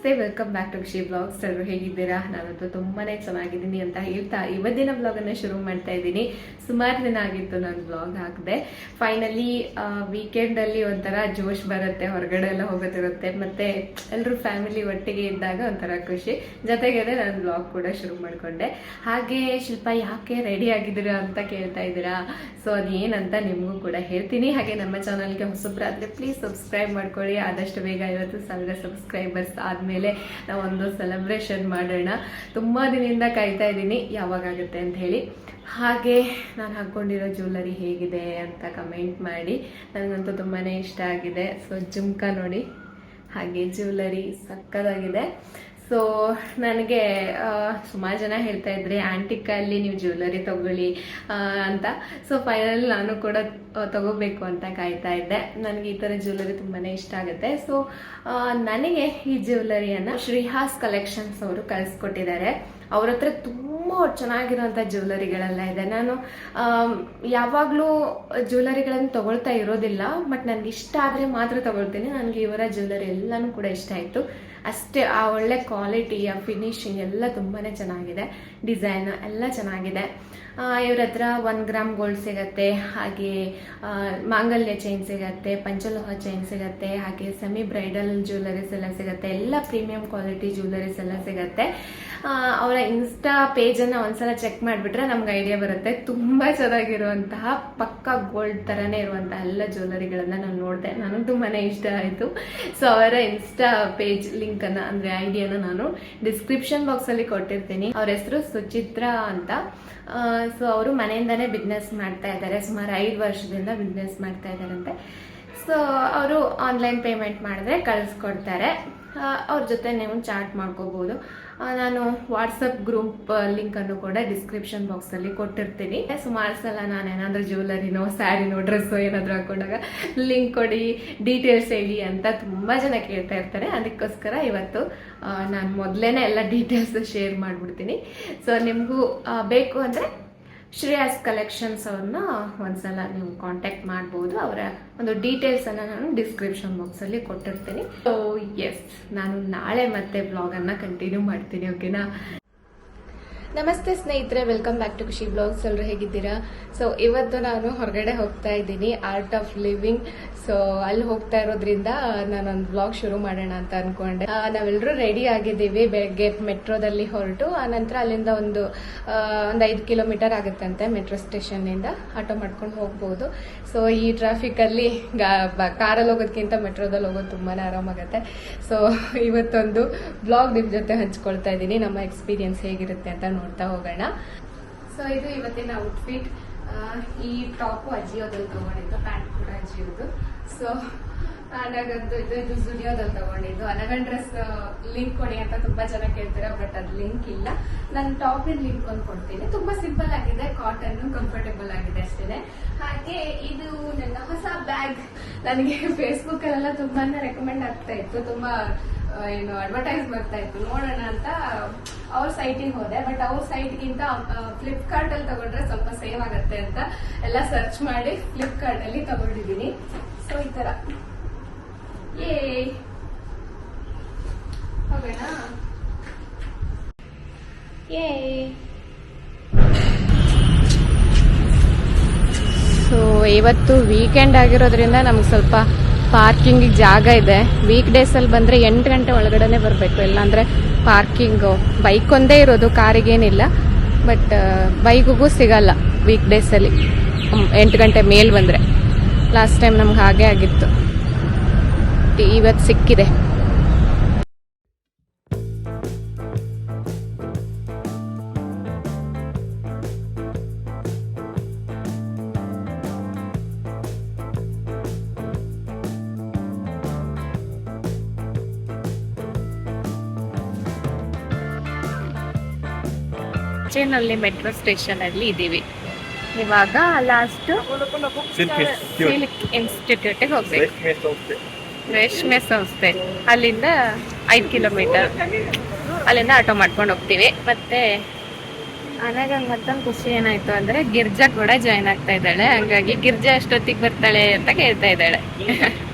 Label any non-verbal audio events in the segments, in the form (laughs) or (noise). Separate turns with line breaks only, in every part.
ನಮಸ್ತೆ welcome back to Khushi blogs ಎಲ್ಲರೂ ಹೇಗಿದ್ದೀರಾ? ನಾನಂತೂ ತುಂಬಾ ಚೆನ್ನಾಗಿದ್ದೀನಿ ಅಂತ ಹೇಳ್ತಾ ಇವತ್ತಿನ ಬ್ಲಾಗ್ ಅನ್ನ ಶುರು ಮಾಡ್ತಾ ಇದ್ದೀನಿ. ಸುಮಾರು ದಿನ ಆಗಿತ್ತು ನಾನು ಬ್ಲಾಗ್ ಹಾಕಿದೆ. ಫೈನಲಿ ವೀಕೆಂಡ್ ಅಲ್ಲಿ ಒಂಥರ ಜೋಶ್ ಬರುತ್ತೆ, ಹೊರಗಡೆ ಎಲ್ಲ ಹೋಗೋದಿರುತ್ತೆ, ಮತ್ತೆ ಎಲ್ಲರೂ ಫ್ಯಾಮಿಲಿ ಒಟ್ಟಿಗೆ ಇದ್ದಾಗ ಒಂಥರ ಖುಷಿ. ಜೊತೆಗೆ ನಾನು ಬ್ಲಾಗ್ ಕೂಡ ಶುರು ಮಾಡ್ಕೊಂಡೆ. ಹಾಗೆ ಶಿಲ್ಪ, ಯಾಕೆ ರೆಡಿ ಆಗಿದ್ದೀರಾ ಅಂತ ಕೇಳ್ತಾ ಇದ್ದೀರಾ? ಸೊ ಅದೇನಂತ ನಿಮಗೂ ಕೂಡ ಹೇಳ್ತೀನಿ. ಹಾಗೆ ನಮ್ಮ ಚಾನಲ್ಗೆ ಹೊಸಬ್ರಾದ್ರೆ ಪ್ಲೀಸ್ ಸಬ್ಸ್ಕ್ರೈಬ್ ಮಾಡ್ಕೊಳ್ಳಿ. ಆದಷ್ಟು ಬೇಗ ಐವತ್ತು ಸಾವಿರ ಸಬ್ಸ್ಕ್ರೈಬರ್ಸ್ ಆದಮೇಲೆ ನಾವೊಂದು ಸೆಲೆಬ್ರೇಷನ್ ಮಾಡೋಣ. ತುಂಬ ದಿನದಿಂದ ಕಾಯ್ತಾ ಇದ್ದೀನಿ ಯಾವಾಗುತ್ತೆ ಅಂತ ಹೇಳಿ. ಹಾಗೆ ನಾನು ಹಾಕ್ಕೊಂಡಿರೋ ಜ್ಯುವೆಲ್ಲರಿ ಹೇಗಿದೆ ಅಂತ ಕಮೆಂಟ್ ಮಾಡಿ. ನನಗಂತೂ ತುಂಬಾ ಇಷ್ಟ ಆಗಿದೆ. ಸೊ ಜುಮ್ಕಾ ನೋಡಿ. ಹಾಗೆ ಜ್ಯುವೆಲ್ಲರಿ ಸಕ್ಕದಾಗಿದೆ. ಸೊ ನನಗೆ ಸುಮಾರು ಜನ ಹೇಳ್ತಾ ಇದ್ರಿ, ಆಂಟಿಕಲ್ಲಿ ನೀವು ಜ್ಯುವೆಲ್ಲರಿ ತಗೊಳ್ಳಿ ಅಂತ. ಸೊ ಫೈನಲ್ ನಾನು ಕೂಡ ತಗೋಬೇಕು ಅಂತ ಕಾಯ್ತಾ ಇದ್ದೆ. ನನಗೆ ಈ ಥರ ಜ್ಯುವೆಲ್ಲರಿ ತುಂಬಾ ಇಷ್ಟ ಆಗುತ್ತೆ. ಸೊ ನನಗೆ ಈ ಜ್ಯುವೆಲ್ಲರಿಯನ್ನು ಶ್ರೀಹಾಸ್ ಕಲೆಕ್ಷನ್ಸ್ ಅವರು ಕಳಿಸ್ಕೊಟ್ಟಿದ್ದಾರೆ. ಅವ್ರ ಹತ್ರ ತುಂಬ ಚೆನ್ನಾಗಿರುವಂಥ ಜ್ಯುವೆಲ್ಲರಿಗಳೆಲ್ಲ ಇದೆ. ನಾನು ಯಾವಾಗಲೂ ಜ್ಯುವೆಲ್ಲರಿಗಳನ್ನು ತಗೊಳ್ತಾ ಇರೋದಿಲ್ಲ, ಬಟ್ ನನಗೆ ಇಷ್ಟ ಆದರೆ ಮಾತ್ರ ತಗೊಳ್ತೀನಿ. ನನಗೆ ಇವರ ಜ್ಯುವೆಲ್ಲರಿ ಎಲ್ಲನೂ ಕೂಡ ಇಷ್ಟ ಆಯಿತು. ಅಷ್ಟೇ ಆ ಒಳ್ಳೆ ಕ್ವಾಲಿಟಿ ಆ ಫಿನಿಶಿಂಗ್ ಎಲ್ಲ ತುಂಬಾ ಚೆನ್ನಾಗಿದೆ. ಡಿಸೈನ್ ಎಲ್ಲ ಚೆನ್ನಾಗಿದೆ. ಇವ್ರ ಹತ್ರ ಒನ್ ಗ್ರಾಮ್ ಗೋಲ್ಡ್ ಸಿಗತ್ತೆ, ಹಾಗೆ ಮಾಂಗಲ್ಯ ಚೈನ್ ಸಿಗತ್ತೆ, ಪಂಚಲೋಹ ಚೈನ್ ಸಿಗತ್ತೆ, ಹಾಗೆ ಸೆಮಿ ಬ್ರೈಡಲ್ ಜ್ಯುವೆಲರೀಸ್ ಎಲ್ಲ ಸಿಗತ್ತೆ, ಎಲ್ಲ ಪ್ರೀಮಿಯಂ ಕ್ವಾಲಿಟಿ ಜ್ಯುವೆಲರೀಸ್ ಎಲ್ಲ ಸಿಗತ್ತೆ. ಅವರ ಇನ್ಸ್ಟಾ ಪೇಜನ್ನು ಒಂದ್ಸಲ ಚೆಕ್ ಮಾಡಿಬಿಟ್ರೆ ನಮ್ಗೆ ಐಡಿಯಾ ಬರುತ್ತೆ. ತುಂಬ ಚೆನ್ನಾಗಿರುವಂತಹ ಪಕ್ಕ ಗೋಲ್ಡ್ ಥರನೇ ಇರುವಂತಹ ಎಲ್ಲ ಜ್ಯುವೆಲರಿಗಳನ್ನ ನಾನು ನೋಡಿದೆ. ನನಗೆ ತುಂಬಾ ಇಷ್ಟ ಆಯಿತು. ಸೊ ಅವರ ಇನ್ಸ್ಟಾ ಪೇಜ್ ಲಿಂಕನ್ನು ಅಂದ್ರೆ ಐಡಿಯಾನ ನಾನು ಡಿಸ್ಕ್ರಿಪ್ಷನ್ ಬಾಕ್ಸಲ್ಲಿ ಕೊಟ್ಟಿರ್ತೀನಿ. ಅವ್ರ ಹೆಸರು ಸುಚಿತ್ರಾ ಅಂತ. ಸೊ ಅವರು ಮನೆಯಿಂದನೇ ಬಿಸ್ನೆಸ್ ಮಾಡ್ತಾ ಇದ್ದಾರೆ. ಸುಮಾರು ಐದು ವರ್ಷದಿಂದ ಬಿಸ್ನೆಸ್ ಮಾಡ್ತಾ ಇದ್ದಾರಂತೆ. ಸೊ ಅವರು ಆನ್ಲೈನ್ ಪೇಮೆಂಟ್ ಮಾಡಿದ್ರೆ ಕಳಿಸ್ಕೊಡ್ತಾರೆ. ಅವ್ರ ಜೊತೆ ನೀವು ಚಾಟ್ ಮಾಡ್ಕೋಬೋದು. ಆ, ನಾನು ವಾಟ್ಸಪ್ ಗ್ರೂಪ್ ಲಿಂಕನ್ನು ಕೂಡ ಡಿಸ್ಕ್ರಿಪ್ಷನ್ ಬಾಕ್ಸಲ್ಲಿ ಕೊಟ್ಟಿರ್ತೀನಿ. ಸುಮಾರು ಸಲ ನಾನು ಏನಾದರೂ ಜ್ಯುವೆಲರಿನೋ ಸ್ಯಾರಿನೋ ಡ್ರೆಸ್ಸೋ ಏನಾದರೂ ಹಾಕೊಂಡಾಗ ಲಿಂಕ್ ಕೊಡಿ ಡೀಟೇಲ್ಸ್ ಹೇಳಿ ಅಂತ ತುಂಬ ಜನ ಕೇಳ್ತಾ ಇರ್ತಾರೆ. ಅದಕ್ಕೋಸ್ಕರ ಇವತ್ತು ನಾನು ಮೊದಲೇ ಎಲ್ಲ ಡೀಟೇಲ್ಸ್ ಶೇರ್ ಮಾಡಿಬಿಡ್ತೀನಿ. ಸೊ ನಿಮಗೂ ಬೇಕು ಅಂದರೆ ಶ್ರೇಯಾಸ್ ಕಲೆಕ್ಷನ್ಸ್ ಅವ್ರನ್ನ ಒಂದ್ಸಲ ನೀವು ಕಾಂಟ್ಯಾಕ್ಟ್ ಮಾಡ್ಬೋದು. ಅವರ ಒಂದು ಡೀಟೇಲ್ಸನ್ನು ನಾನು ಡಿಸ್ಕ್ರಿಪ್ಷನ್ ಬಾಕ್ಸಲ್ಲಿ ಕೊಟ್ಟಿರ್ತೀನಿ. ಸೊ ಎಸ್ ನಾನು ನಾಳೆ ಮತ್ತೆ ಬ್ಲಾಗನ್ನು ಕಂಟಿನ್ಯೂ ಮಾಡ್ತೀನಿ ಓಕೆನಾ ನಮಸ್ತೆ ಸ್ನೇಹಿತರೆ welcome back to Khushi blogs ಎಲ್ಲರೂ ಹೇಗಿದ್ದೀರಾ? ಸೊ ಇವತ್ತು ನಾನು ಹೊರಗಡೆ ಹೋಗ್ತಾ ಇದ್ದೀನಿ ಆರ್ಟ್ ಆಫ್ ಲಿವಿಂಗ್ ಸೊ ಅಲ್ಲಿ ಹೋಗ್ತಾ ಇರೋದ್ರಿಂದ, ನಾನೊಂದು ಬ್ಲಾಗ್ ಶುರು ಮಾಡೋಣ ಅಂತ ಅನ್ಕೊಂಡೆ. ನಾವೆಲ್ಲರೂ ರೆಡಿ ಆಗಿದ್ದೀವಿ, ಬೆಳಗ್ಗೆ ಮೆಟ್ರೋದಲ್ಲಿ ಹೊರಟು ಆನಂತರ ಅಲ್ಲಿಂದ ಒಂದು ಒಂದು ಐದು ಕಿಲೋಮೀಟರ್ ಆಗುತ್ತಂತೆ ಮೆಟ್ರೋ ಸ್ಟೇಷನ್ನಿಂದ ಆಟೋ ಮಾಡ್ಕೊಂಡು ಹೋಗ್ಬೋದು. ಸೊ ಈ ಟ್ರಾಫಿಕಲ್ಲಿ ಕಾರಲ್ಲಿ ಹೋಗೋದಕ್ಕಿಂತ ಮೆಟ್ರೋದಲ್ಲಿ ಹೋಗೋದು ತುಂಬಾ ಆರಾಮಾಗುತ್ತೆ. ಸೊ ಇವತ್ತೊಂದು ಬ್ಲಾಗ್ ನಿಮ್ಮ ಜೊತೆ ಹಂಚ್ಕೊಳ್ತಾ ಇದ್ದೀನಿ. ನಮ್ಮ ಎಕ್ಸ್ಪೀರಿಯನ್ಸ್ ಹೇಗಿರುತ್ತೆ ಅಂತ ನೋಡ್ತಾ ಹೋಗೋಣ. ಸೊ ಇದು ಇವತ್ತಿನ ಔಟ್ಫಿಟ್ ಈ ಟಾಪು ಅಜಿಯೋದಲ್ಲಿ ತಗೊಂಡಿದ್ದು ಪ್ಯಾಂಟ್ ಕೂಡ ಅಜಿಯೋದು ಸೊ ನನಗಂತೂ ಇದು ಇದು ಜುಡಿಯೋದಲ್ಲಿ ತಗೊಂಡಿದ್ದು. ಅನಗನ್ ಡ್ರೆಸ್ ಲಿಂಕ್ ಕೊಡಿ ಅಂತ ತುಂಬಾ ಜನ ಕೇಳ್ತಾರೆ ಬಟ್ ಅದು ಲಿಂಕ್ ಇಲ್ಲ. ನಾನು ಇನ್ ಲಿಂಕ್ ಒಂದು ಕೊಡ್ತೀನಿ. ತುಂಬಾ ಸಿಂಪಲ್ ಆಗಿದೆ ಕಾಟನ್ ಕಂಫರ್ಟೇಬಲ್ ಆಗಿದೆ ಅಷ್ಟೇ ಹಾಗೆ ಇದು ನನ್ನ ಹೊಸ ಬ್ಯಾಗ್ ನನಗೆ ಫೇಸ್ಬುಕ್ ಅಲ್ಲೆಲ್ಲ ತುಂಬಾನೇ ರೆಕಮೆಂಡ್ ಆಗ್ತಾ ಇತ್ತು. ತುಂಬಾ ಏನು ಅಡ್ವರ್ಟೈಸ್ ಬರ್ತಾ ಇತ್ತು. ನೋಡೋಣ ಅಂತ ಅವ್ರ ಸೈಟಿಗೆ ಹೋದೆ. ಬಟ್ ಅವ್ರ ಸೈಟ್ಗಿಂತ ಫ್ಲಿಪ್ಕಾರ್ಟ್ ಅಲ್ಲಿ ತಗೊಂಡ್ರೆ ಸ್ವಲ್ಪ ಸೇವ್ ಆಗತ್ತೆ ಅಂತ ಎಲ್ಲ ಸರ್ಚ್ ಮಾಡಿ ಫ್ಲಿಪ್ಕಾರ್ಟ್ ಅಲ್ಲಿ ತಗೊಂಡಿದ್ದೀನಿ. ಸೊ ಈ ತರ. ಏ ಹೋಗೋಣ? ಏ ಸೊ ಇವತ್ತು ವೀಕೆಂಡ್ ಆಗಿರೋದ್ರಿಂದ ನಮ್ಗೆ ಸ್ವಲ್ಪ ಪಾರ್ಕಿಂಗ್ ಜಾಗ ಇದೆ. ವೀಕ್ ಡೇಸ್ ಅಲ್ಲಿ ಬಂದ್ರೆ ಎಂಟು ಗಂಟೆ ಒಳಗಡೆನೆ ಬರಬೇಕು. ಇಲ್ಲಾಂದ್ರೆ ಪಾರ್ಕಿಂಗ್ ಬೈಕ್ ಒಂದೇ ಇರೋದು ಕಾರಿಗೇನಿಲ್ಲ. ಬಟ್ ಬೈಕಿಗೂ ಸಿಗಲ್ಲ ವೀಕ್ ಡೇಸ್ ಅಲ್ಲಿ ಎಂಟು ಗಂಟೆ ಮೇಲ್ ಬಂದ್ರೆ. ಲಾಸ್ಟ್ ಟೈಮ್ ನಮ್ಗೆ ಹಾಗೆ ಆಗಿತ್ತು. ಇವತ್ತು ಸಿಕ್ಕಿದೆ. ನಲ್ಲಿ ಮೆಟ್ರೋ ಸ್ಟೇಷನ್ ಅಲ್ಲಿ ಇದ್ದೀವಿ. ಇವಾಗ ಲಾಸ್ಟ್ ಸಿಲ್ಕ್ ಇನ್ಸ್ಟಿಟ್ಯೂಟ್ ಹೋಗ್ಬೇಕು.
ರೇಷ್ಮೆ ಸಂಸ್ಥೆ.
ಅಲ್ಲಿಂದ ಐದು ಕಿಲೋಮೀಟರ್ ಅಲ್ಲಿಂದ ಆಟೋ ಮಾಡ್ಕೊಂಡು ಹೋಗ್ತೀವಿ. ಮತ್ತೆ ಅನಾಗ ಮತ್ತೊಂದು ಖುಷಿ ಏನಾಯ್ತು ಅಂದ್ರೆ ಗಿರ್ಜಾ ಕೂಡ ಜಾಯ್ನ್ ಆಗ್ತಾ ಇದ್ದಾಳೆ. ಹಂಗಾಗಿ ಗಿರ್ಜಾ ಎಷ್ಟೊತ್ತಿಗೆ ಬರ್ತಾಳೆ ಅಂತ ಕೇಳ್ತಾ ಇದ್ದಾಳೆ. (laughs)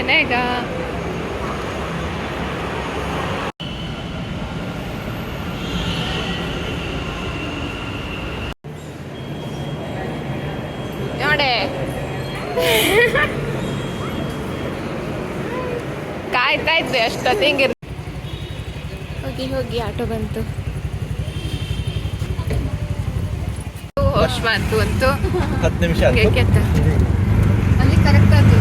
ಅನೇಗ ನೋಡೆ ಕಾಯ್ತಾ ಇದ್ವಿ ಅಷ್ಟೊತ್ತು ಹಿಂಗಿರ್ ಹೋಗಿ ಹೋಗಿ ಆಟೋ ಬಂತು ಹೋಶ್ ಬಂತು ಅಂತೂ
ಹತ್ತು ನಿಮಿಷ
ಅಲ್ಲಿ ಕರೆಕ್ಟ್ ಅದು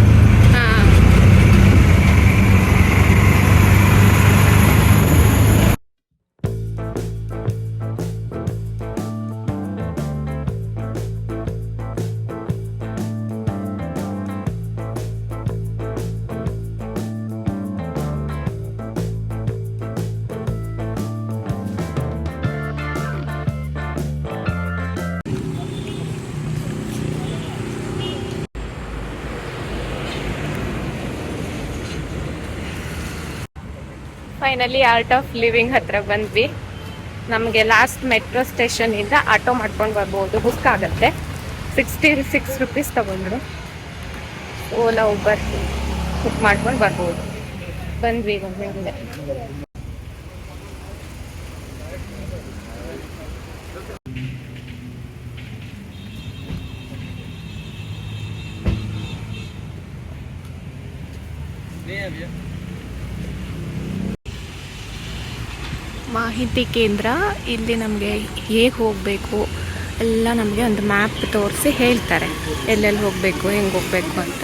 ಫೈನಲಿ ಆರ್ಟ್ ಆಫ್ ಲಿವಿಂಗ್ ಹತ್ರ ಬಂದ್ವಿ. ನಮಗೆ ಲಾಸ್ಟ್ ಮೆಟ್ರೋ ಸ್ಟೇಷನ್ ಇಂದ ಆಟೋ ಮಾಡ್ಕೊಂಡು ಬರ್ಬೋದು. ಬುಕ್ ಆಗುತ್ತೆ. ಸಿಕ್ಸ್ಟಿ ಸಿಕ್ಸ್ ರುಪೀಸ್ ತಗೊಂಡ್ರು. ಓಲಾ ಉಬರ್ ಬುಕ್ ಮಾಡ್ಕೊಂಡು ಬರ್ಬೋದು. ಬಂದ್ವಿ ಮುಂದೆ. ಮಾಹಿತಿ ಕೇಂದ್ರ ಇಲ್ಲಿ ನಮಗೆ ಹೇಗೆ ಹೋಗಬೇಕು ಎಲ್ಲ ನಮಗೆ ಒಂದು ಮ್ಯಾಪ್ ತೋರಿಸಿ ಹೇಳ್ತಾರೆ. ಎಲ್ಲೆಲ್ಲಿ ಹೋಗಬೇಕು, ಹೆಂಗೆ ಹೋಗಬೇಕು ಅಂತ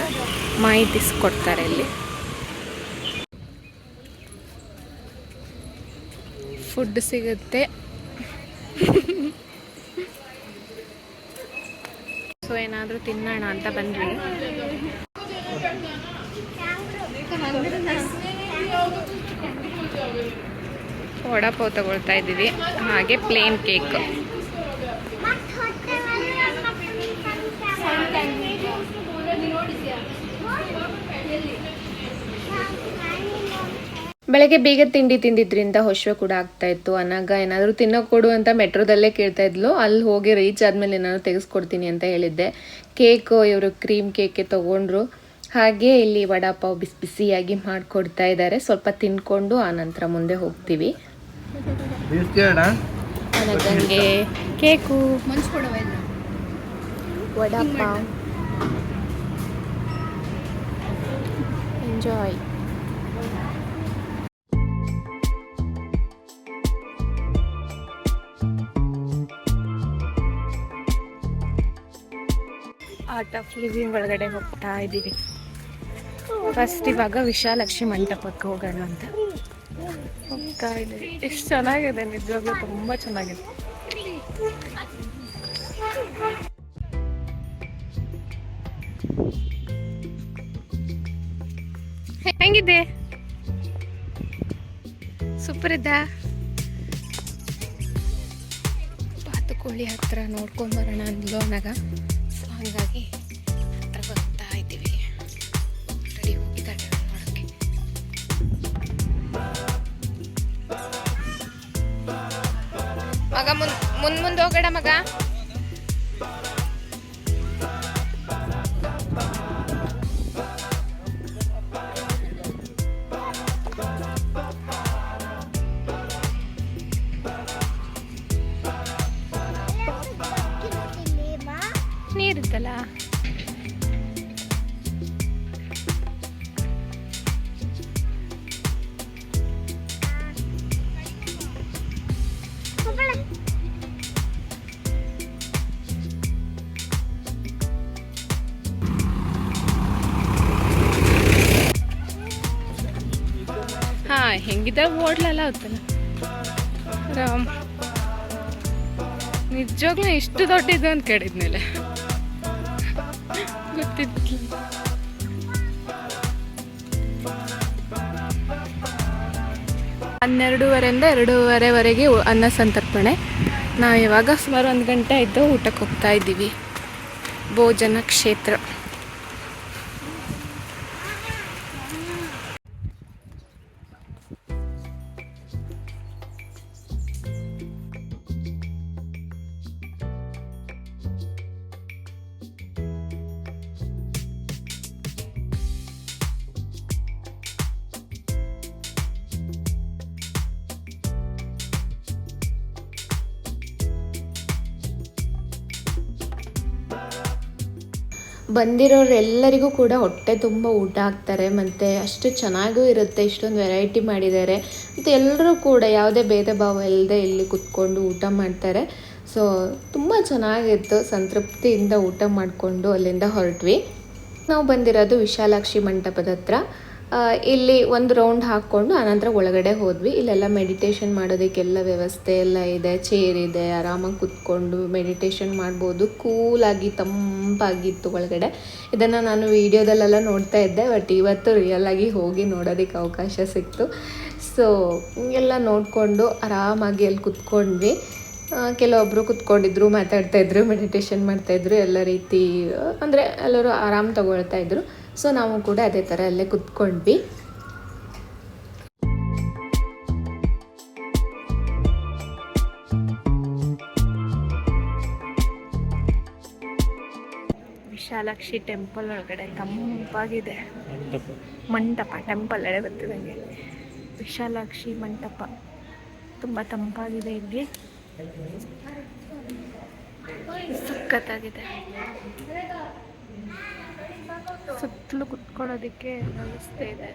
ಮಾಹಿತಿ ಕೊಡ್ತಾರೆ ಇಲ್ಲಿ. ಫುಡ್ ಸಿಗುತ್ತೆ. ಸೊ, ಏನಾದರೂ ತಿನ್ನೋಣ ಅಂತ ಬಂದ್ವಿ. ವಡಾಪಾವ್ ತಗೊಳ್ತಾ ಇದ್ದೀವಿ. ಹಾಗೆ ಪ್ಲೇನ್ ಕೇಕ್ ಬೆಳಗ್ಗೆ ಬೇಗ ತಿಂಡಿ ತಿಂದಿದ್ರಿಂದ ಹೊಶ್ವೆ ಕೂಡ ಆಗ್ತಾ ಇತ್ತು. ಅನಾಗ ಏನಾದರೂ ತಿನ್ನೋಕೆ ಕೊಡು ಅಂತ ಮೆಟ್ರೋದಲ್ಲೇ ಕೇಳ್ತಾ ಇದ್ಲು. ಅಲ್ಲಿ ಹೋಗಿ ರೀಚ್ ಆದ್ಮೇಲೆ ಏನಾದ್ರು ತೆಗೆಸ್ಕೊಡ್ತೀನಿ ಅಂತ ಹೇಳಿದ್ದೆ. ಕೇಕ್ ಇವರು ಕ್ರೀಮ್ ಕೇಕೆ ತಗೊಂಡ್ರು. ಹಾಗೆ ಇಲ್ಲಿ ವಡಾಪಾವ್ ಬಿಸಿ ಬಿಸಿಯಾಗಿ ಮಾಡಿಕೊಡ್ತಾ ಇದ್ದಾರೆ. ಸ್ವಲ್ಪ ತಿನ್ಕೊಂಡು ಆನಂತರ ಮುಂದೆ ಹೋಗ್ತೀವಿ. ನನಗೆ ಕೇಕು.
ಮಂಚ್ ಕೊಡವ ಇಲ್ಲ
vada pav. Enjoy art of living ಒಳಗಡೆ ಹೋಗ್ತಾ ಇದ್ದೀವಿ ಫಸ್ಟ್ ಇವಾಗ ವಿಶಾಲಕ್ಷಿ ಮಂಟಪಕ್ಕೆ ಹೋಗೋಣ ಅಂತ. ಇದ್ದೀವಿ ಎಷ್ಟು ಚೆನ್ನಾಗಿದೆ ನಿಜವಾಗ್ಲೂ ತುಂಬ ಚೆನ್ನಾಗಿದೆ. ಹೆಂಗಿದೆ? ಸೂಪರ್ ಇದ್ದ? ಬಾತುಕೋಳಿ ಹತ್ರ ನೋಡ್ಕೊಂಡ್ ಬರೋಣ ಅಂದ್ಲೋನಾಗ ಸೊ ಹಂಗಾಗಿ ಮುಂದ್ ಮುಂದ್ ಹೋಗಡ ಮಗ. ಹಾ ಹೆಂಗಿದ ಓಡ್ಲಲ್ಲ ಅವತ್ತಲ್ಲ ರಾಮ್, ನಿಜವಾಗ್ಲೂ ಇಷ್ಟು ದೊಡ್ಡದು ಅಂತ ಕೇಳಿದ್ಮೇಲೆ. ಗೊತ್ತಿತ್ತು ಹನ್ನೆರಡೂವರೆಯಿಂದ ಎರಡೂವರೆವರೆಗೆ ಅನ್ನ ಸಂತರ್ಪಣೆ. ನಾವು ಇವಾಗ ಸುಮಾರು ಒಂದು ಗಂಟೆ ಆಯಿತು ಊಟಕ್ಕೆ ಹೋಗ್ತಾ ಇದ್ದೀವಿ. ಭೋಜನ ಕ್ಷೇತ್ರ. ಬಂದಿರೋರೆಲ್ಲರಿಗೂ ಕೂಡ ಹೊಟ್ಟೆ ತುಂಬ ಊಟ ಹಾಕ್ತಾರೆ ಮತ್ತು ಅಷ್ಟು ಚೆನ್ನಾಗೂ ಇರುತ್ತೆ, ಇಷ್ಟೊಂದು ವೆರೈಟಿ ಮಾಡಿದ್ದಾರೆ ಮತ್ತು ಎಲ್ಲರೂ ಕೂಡ ಯಾವುದೇ ಭೇದ ಭಾವ ಇಲ್ಲದೆ ಇಲ್ಲಿ ಕುತ್ಕೊಂಡು ಊಟ ಮಾಡ್ತಾರೆ. ಸೊ ತುಂಬ ಚೆನ್ನಾಗಿತ್ತು ಸಂತೃಪ್ತಿಯಿಂದ ಊಟ ಮಾಡಿಕೊಂಡು ಅಲ್ಲಿಂದ ಹೊರಟ್ವಿ. ನಾವು ಬಂದಿರೋದು ವಿಶಾಲಾಕ್ಷಿ ಮಂಟಪದ ಹತ್ರ. ಇಲ್ಲಿ ಒಂದು ರೌಂಡ್ ಹಾಕ್ಕೊಂಡು ಆನಂತರ ಒಳಗಡೆ ಹೋದ್ವಿ. ಇಲ್ಲೆಲ್ಲ ಮೆಡಿಟೇಷನ್ ಮಾಡೋದಕ್ಕೆಲ್ಲ ವ್ಯವಸ್ಥೆ ಎಲ್ಲ ಇದೆ. ಚೇರ್ ಇದೆ, ಆರಾಮಾಗಿ ಕುತ್ಕೊಂಡು ಮೆಡಿಟೇಷನ್ ಮಾಡ್ಬೋದು. ಕೂಲಾಗಿ ತಂಪಾಗಿತ್ತು ಒಳಗಡೆ. ಇದನ್ನು ನಾನು ವೀಡಿಯೋದಲ್ಲೆಲ್ಲ ನೋಡ್ತಾ ಇದ್ದೆ ಬಟ್ ಇವತ್ತು ರಿಯಲ್ ಆಗಿ ಹೋಗಿ ನೋಡೋದಕ್ಕೆ ಅವಕಾಶ ಸಿಕ್ತು. ಸೊ ಎಲ್ಲ ನೋಡಿಕೊಂಡು ಆರಾಮಾಗಿ ಅಲ್ಲಿ ಕುತ್ಕೊಂಡ್ವಿ. ಕೆಲವೊಬ್ಬರು ಕುತ್ಕೊಂಡಿದ್ರು ಮಾತಾಡ್ತಾಯಿದ್ರು ಮೆಡಿಟೇಷನ್ ಮಾಡ್ತಾಯಿದ್ರು ಎಲ್ಲ ರೀತಿ, ಅಂದರೆ ಎಲ್ಲರೂ ಆರಾಮ್ ತಗೊಳ್ತಾ ಇದ್ರು. ಸೊ ನಾವು ಕೂಡ ಅದೇ ಥರ ಅಲ್ಲೇ ಕುತ್ಕೊಂಡ್ವಿ. ವಿಶಾಲಾಕ್ಷಿ ಟೆಂಪಲ್ ಒಳಗಡೆ ತಂಪಾಗಿದೆ. ಮಂಟಪ, ಟೆಂಪಲ್ ಎಡೆ ಬರ್ತಿದಂಗೆ ವಿಶಾಲಾಕ್ಷಿ ಮಂಟಪ. ತುಂಬ ತಂಪಾಗಿದೆ ಇಲ್ಲಿ. ಸಖತ್ತಾಗಿದೆ. ಸುತ್ತಲೂ ಕುತ್ಕೊಳ್ಳೋದಕ್ಕೆ ವ್ಯವಸ್ಥೆ ಇದೆ.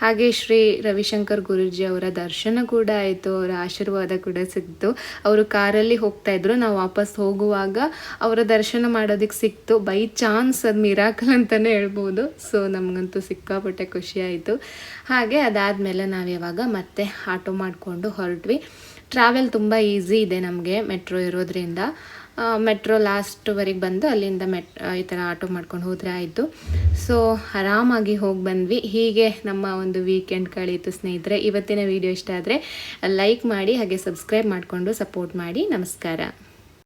ಹಾಗೆ ಶ್ರೀ ರವಿಶಂಕರ್ ಗುರೂಜಿ ಅವರ ದರ್ಶನ ಕೂಡ ಆಯಿತು, ಅವರ ಆಶೀರ್ವಾದ ಕೂಡ ಸಿಕ್ತು. ಅವರು ಕಾರಲ್ಲಿ ಹೋಗ್ತಾ ಇದ್ರು, ನಾವು ವಾಪಸ್ ಹೋಗುವಾಗ ಅವರ ದರ್ಶನ ಮಾಡೋದಕ್ಕೆ ಸಿಕ್ತು. ಬೈ ಚಾನ್ಸ್ ಅದು ಮಿರಾಕಲ್ ಅಂತಲೇ ಹೇಳ್ಬೋದು. ಸೊ ನಮಗಂತೂ ಸಿಕ್ಕಾಪಟ್ಟೆ ಖುಷಿ ಆಯಿತು. ಹಾಗೆ ಅದಾದಮೇಲೆ ನಾವು ಯಾವಾಗ ಮತ್ತೆ ಆಟೋ ಮಾಡಿಕೊಂಡು ಹೊರಟ್ವಿ. ಟ್ರಾವೆಲ್ ತುಂಬ ಈಸಿ ಇದೆ ನಮಗೆ ಮೆಟ್ರೋ ಇರೋದ್ರಿಂದ. ಮೆಟ್ರೋ ಲಾಸ್ಟ್ವರೆಗೆ ಬಂದು ಅಲ್ಲಿಂದ ಮೆಟ್ ಈ ಥರ ಆಟೋ ಮಾಡ್ಕೊಂಡು ಹೋದರೆ ಆಯಿತು. ಸೊ ಆರಾಮಾಗಿ ಹೋಗಿ ಬಂದ್ವಿ. ಹೀಗೆ ನಮ್ಮ ಒಂದು ವೀಕೆಂಡ್ ಕಳೀತು ಸ್ನೇಹಿತರೆ. ಇವತ್ತಿನ ವಿಡಿಯೋ ಇಷ್ಟ ಆದರೆ ಲೈಕ್ ಮಾಡಿ ಹಾಗೆ ಸಬ್ಸ್ಕ್ರೈಬ್ ಮಾಡಿಕೊಂಡು ಸಪೋರ್ಟ್ ಮಾಡಿ. ನಮಸ್ಕಾರ.